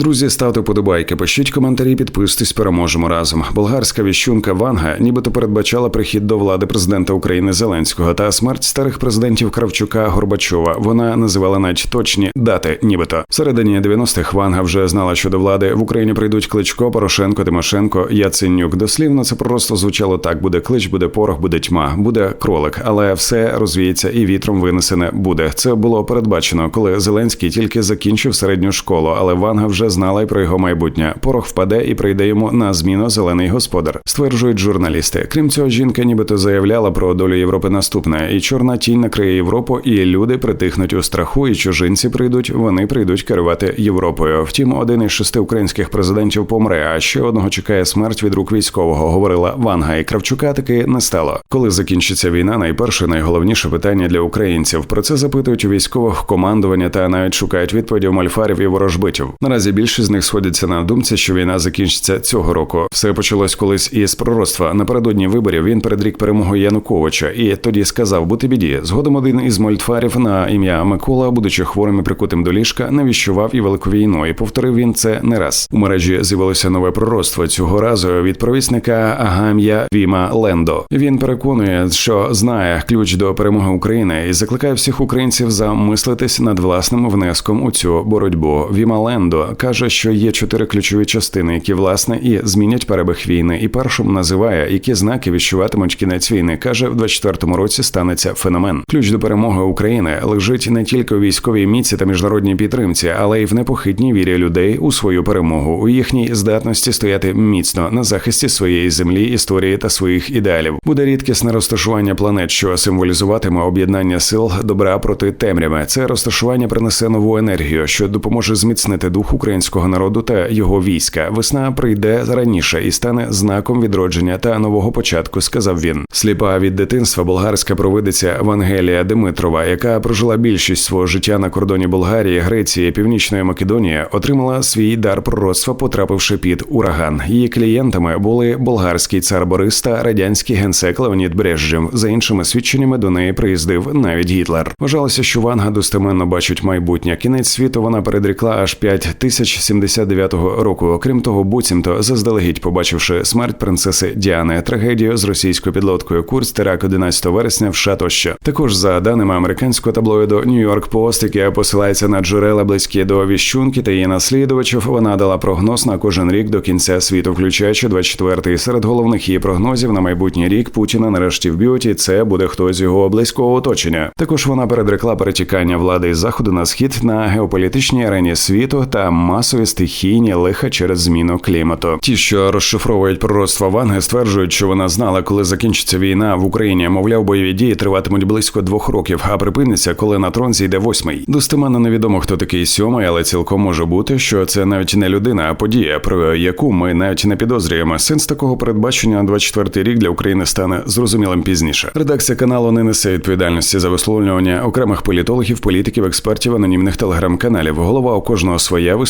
Друзі, ставте подобайки, пишіть коментарі, підписуйтесь, переможемо разом. Болгарська віщунка Ванга, нібито передбачала прихід до влади президента України Зеленського та смерть старих президентів Кравчука Горбачова. Вона називала навіть точні дати, нібито в середині 90-х Ванга вже знала, що до влади в Україні прийдуть Кличко, Порошенко, Тимошенко, Яценюк. Дослівно це просто звучало так: буде клич, буде порох, буде тьма, буде кролик, але все розвіється і вітром винесене буде. Це було передбачено, коли Зеленський тільки закінчив середню школу, але Ванга вже знала й про його майбутнє. Порох впаде і прийде йому на зміну зелений господар. Стверджують журналісти. Крім цього, жінка нібито заявляла про долю Європи наступне, і чорна тінь накриє Європу, і люди притихнуть у страху, і чужинці прийдуть. Вони прийдуть керувати Європою. Втім, один із шести українських президентів помре. А ще одного чекає смерть від рук військового. Говорила Ванга і Кравчука. Таки не стало. Коли закінчиться війна, найперше найголовніше питання для українців. Про це запитують у військових командування та навіть шукають відповіді у мальфарів і ворожбитів. Наразі більшість з них сходяться на думці, що війна закінчиться цього року. Все почалось колись із пророцтва. Напередодні виборів він передрік перемогу Януковича і тоді сказав бути біді. Згодом один із мольтфарів на ім'я Микола, будучи хворим і прикутим до ліжка, не віщував і велику війну. І повторив він це не раз. У мережі з'явилося нове пророцтво цього разу від провісника Агам'я Віма Лендо. Він переконує, що знає ключ до перемоги України і закликає всіх українців замислитись над власним внеском у цю боротьбу. Віма Лендо каже, що є чотири ключові частини, які власне і змінять перебіг війни. І першим називає, які знаки віщуватимуть кінець війни. каже, в 24-му році станеться феномен. Ключ до перемоги України лежить не тільки у військовій міці та міжнародній підтримці, але й в непохитній вірі людей у свою перемогу, у їхній здатності стояти міцно на захисті своєї землі, історії та своїх ідеалів. Буде рідкісне розташування планет, що символізуватиме об'єднання сил добра проти темряви. Це розташування принесе нову енергію, що допоможе зміцнити дух українського народу та його війська. Весна прийде раніше і стане знаком відродження та нового початку. Сказав він. Сліпа від дитинства болгарська провидиця Вангелія Димитрова, яка прожила більшість свого життя на кордоні Болгарії, Греції, Північної Македонії, отримала свій дар пророцтва, потрапивши під ураган. Її клієнтами були болгарський цар Борис та радянський генсек Леонід Брежнєв. За іншими свідченнями до неї приїздив навіть Гітлер. Вважалося, що Ванга достеменно бачить майбутнє. Кінець світу вона передрікла аж 5079 року. Окрім того, буцімто заздалегідь побачивши смерть принцеси Діани, трагедію з російською підлодкою Курс, теракт 11 вересня в США. Також за даними американського таблоїду Нью-Йорк Пост, яке посилається на джерела близькі до віщунки та її наслідувачів, вона дала прогноз на кожен рік до кінця світу, включаючи 24-й. Серед головних її прогнозів на майбутній рік Путіна нарешті вб'ють, і це буде хтось з його близького оточення. Також вона передрекла перетікання влади із заходу на схід на геополітичній арені світу та масові стихійні лиха через зміну клімату. Ті, що розшифровують пророцтва Ванги, стверджують, що вона знала, коли закінчиться війна в Україні. Мовляв, бойові дії триватимуть близько двох років, а припиниться, коли на трон зійде восьмий. Достеменно невідомо, хто такий сьомий, але цілком може бути, що це навіть не людина, а подія, про яку ми навіть не підозрюємо. Сенс такого передбачення на 24-й рік для України стане зрозумілим пізніше. Редакція каналу не несе відповідальності за висловлювання окремих політологів, політиків, експертів, анонімних телеграм-каналів. Голова у кожного своя